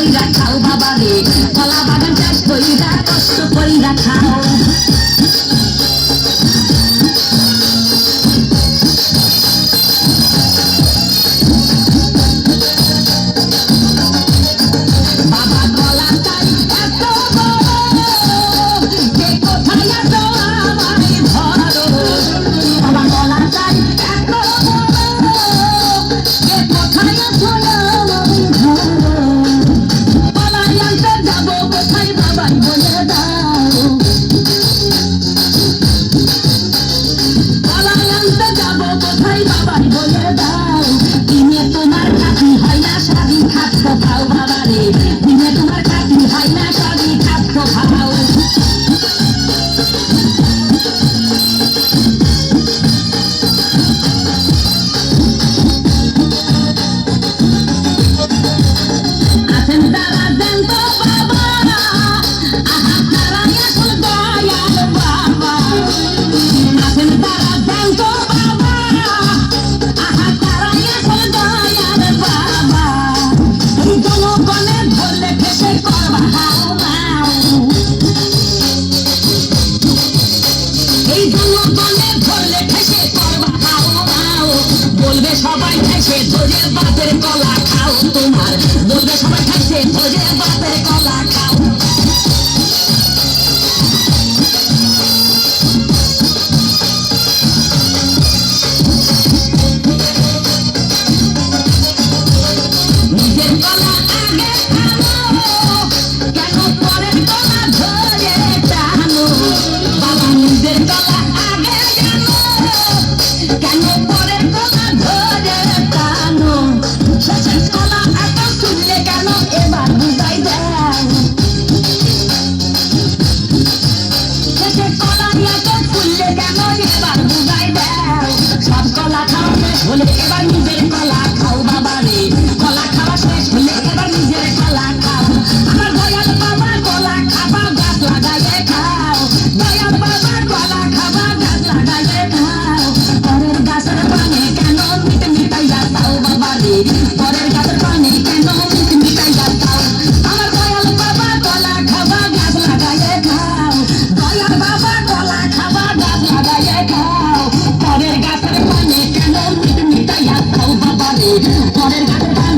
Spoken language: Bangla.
কইরা খাও বাবা রে কলা বাগান সবাই খাইছে ধরে বাতের কলা খাও তোমার। বলবে সবাই খাইছে ধরে বাতের কলা খাও। Got it, got it, got it.